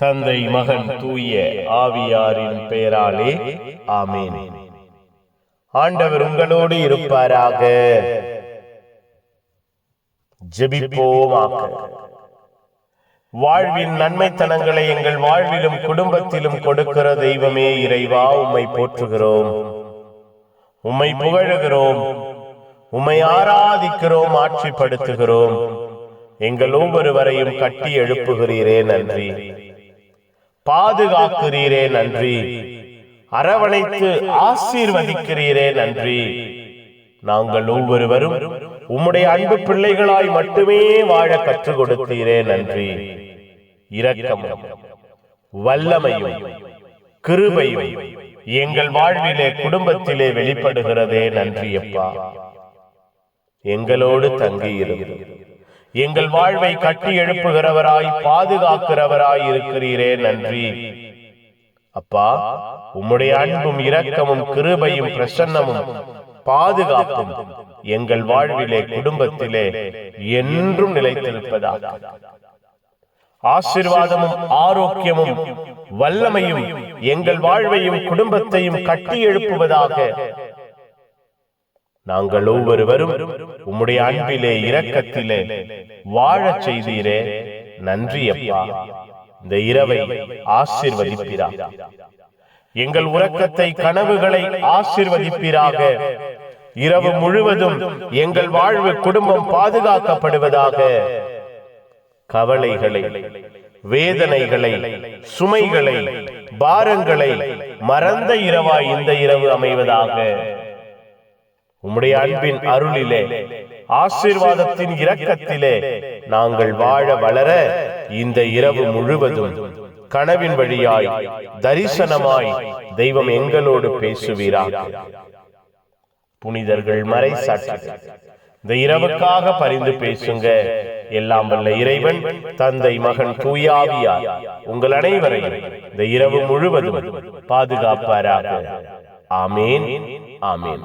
தந்தை மகன் தூய ஆவியாரின் பெயராலே ஆமேன். ஆண்டவர் உங்களோடு இருப்பாராக. ஜெபிப்போமாக. வாழ்வின் நன்மைத்தனங்களை எங்கள் வாழ்விலும் குடும்பத்திலும் கொடுக்கிற தெய்வமே இறைவா உம்மை போற்றுகிறோம். உம்மை புகழுகிறோம். உம்மை ஆராதிக்கிறோம் ஆட்சிப்படுத்துகிறோம். எங்கள் ஒவ்வொருவரையும் கட்டி எழுப்புகிறீரே நன்றி. பாதுகாக்கிறீரே நன்றி. அரவணைத்து ஆசீர்வதிக்கிறீரே நன்றி. நாங்கள் ஒவ்வொருவரும் உம்முடைய அன்பு பிள்ளைகளாய் மட்டுமே வாழ கற்றுக் கொடுத்தீரே நன்றி. இரக்கமும் வல்லமையும் கிருபையும் எங்கள் வாழ்விலே குடும்பத்திலே வெளிப்படுகிறதே நன்றி அப்பா எங்களோடு தங்கியிரும் எங்கள் வாழ்வை கட்டி எழுப்புகிறவராய் பாதுகாக்கிறவராய் இருக்கிறீரே நன்றி. அப்பா உம்முடைய அன்பும் இரக்கமும் கிருபையும் பிரசன்னமும் பாதுகாப்பும் எங்கள் வாழ்விலே குடும்பத்திலே என்றும் நிலைத்திருப்பதாக. ஆசிர்வாதமும் ஆரோக்கியமும் வல்லமையும் எங்கள் வாழ்வையும் குடும்பத்தையும் கட்டி எழுப்புவதாக நாங்கள் ஒவ்வொருவரும் உம்முடைய அன்பிலே இரக்கத்திலே வாழச் செய்தீரே. நன்றி அப்பா. இந்த இரவை ஆசிர்வதிப்பிறார் எங்கள் உறக்கத்தை கனவுகளை ஆசிர்வதிப்பீராக. இரவு முழுவதும் எங்கள் வாழ்வு குடும்பம் பாதுகாக்கப்படுவதாக. கவலைகளை வேதனைகளை சுமைகளை பாரங்களை மறந்த இரவாய் இந்த இரவு அமைவதாக. உம்முடைய அன்பின் அருளிலே ஆசீர்வாதத்தின் இரக்கத்திலே நாங்கள் வாழ வளர இந்த இரவு முழுவதும் கனவின் வழியாய் தரிசனமாய் தெய்வம் எங்களோடு பேசுவீராக புனிதர்கள் மறை இந்த இரவுக்காக பரிந்து பேசுங்க. எல்லாம் வல்ல இறைவன் தந்தை மகன் தூயாவியார். உங்கள் அனைவரையும் இந்த இரவு முழுவதும் பாதுகாப்பாராக. ஆமேன். ஆமேன்.